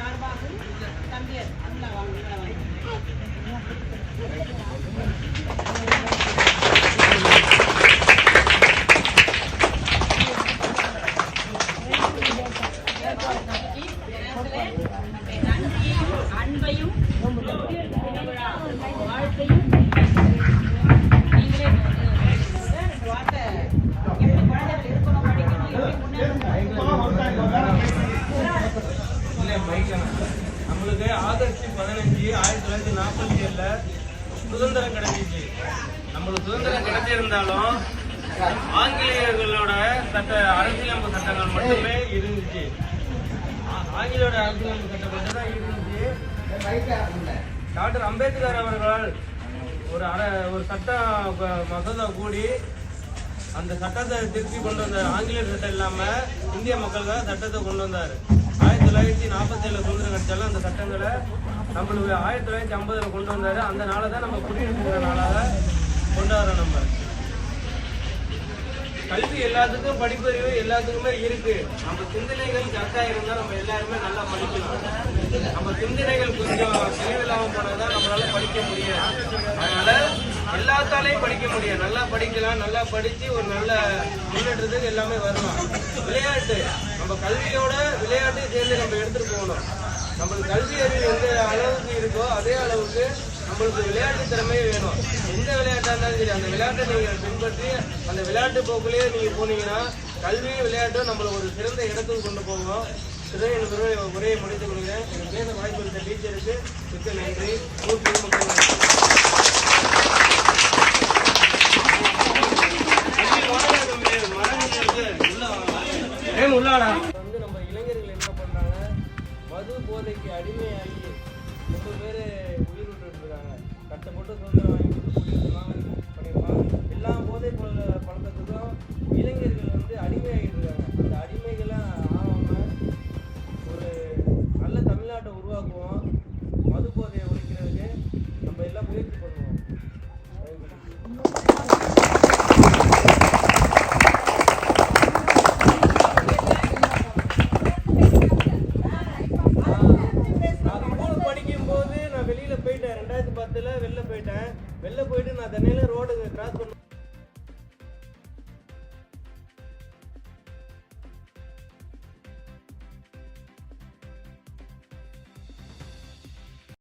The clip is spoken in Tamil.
எல்லாருடைய தம்பியர் அதில் வாங்க அன்பையும் நம்மளுக்கு ஆகஸ்ட் பதினஞ்சு ஆயிரத்தி தொள்ளாயிரத்தி நாற்பத்தி ஏழுல சுதந்திரம் கிடைச்சிச்சு. நம்மளுக்கு சுதந்திரம் கிடைச்சிருந்தாலும் ஆங்கிலேயர்களோட சட்ட அரசியலமைப்பு சட்டங்கள் மட்டுமே இருந்துச்சு. ஆ- ஆங்கிலேயோட அரசியலமைப்பு சட்டம் மட்டும் தான் இருந்துச்சு. டாக்டர் அம்பேத்கர் அவர்கள் ஒரு அர ஒரு சட்டம் மசோதா கூடி அந்த சட்டத்தை திருப்பி கொண்டு வந்தார் ஆங்கிலேயர் சட்டம் இல்லாம இந்திய மக்கள் தான் சட்டத்தை கொண்டு வந்தார். தொள்ளாயிரத்தி நாற்பத்தி ஏழு சுதந்திரம் கிடைச்சாலும் அந்த சட்டங்களை நம்மளுக்கு ஆயிரத்தி தொள்ளாயிரத்தி ஐம்பதுல கொண்டு வந்தாரு. அந்த நாளை தான் நம்ம குடியரசு தின நாளாக கொண்டாடுறோம் நம்ம. கல்வி எல்லாத்துக்கும் படிப்பறிவு எல்லாத்துக்குமே இருக்கு. நம்ம சிந்தனைகள் கரெக்டா இருந்தா நம்ம எல்லாருமே நல்லா படிக்கலாம். நம்ம சிந்தனைகள் கொஞ்சம் தெளிவில்லாம போனதான் நம்மளால படிக்க முடியும். அதனால எல்லாத்தாலையும் படிக்க முடியும். நல்லா படிக்கலாம் நல்லா படிச்சு ஒரு நல்ல முன்னேற்றத்துக்கு எல்லாமே வரலாம். விளையாட்டு. நம்ம கல்வியோட விளையாட்டையும் சேர்ந்து நம்ம எடுத்துட்டு போகணும். நம்மளுக்கு கல்வி அறிவு எந்த அளவுக்கு இருக்கோ அதே அளவுக்கு நம்மளுக்கு விளையாட்டு திறமையும் வேணும். எந்த விளையாட்டாக இருந்தாலும் சரி அந்த விளையாட்டை நீங்கள் பின்பற்றி அந்த விளையாட்டு போக்குலேயே நீங்கள் போனீங்கன்னா கல்வியும் விளையாட்டும் நம்மளை ஒரு சிறந்த இடத்துக்கு கொண்டு போகும். இதை எனக்கு உரையை முடித்துக் கொள்கிறேன். எனக்கு பேச வாய்ப்பு இருந்த டீச்சருக்கு மிக்க நன்றி. ஊர் பொதுமக்கள் ஏன் வந்து நம்ம இளைஞர்கள் என்ன பண்றாங்க? மது போதைக்கு அடிமையாகி ரொம்ப பேர் உயிர் விட்டுட்டு இருக்காங்க கஷ்டப்பட்டு சுதந்திரம் நான் தென்னையில ரோடு கிராஸ் பண்ண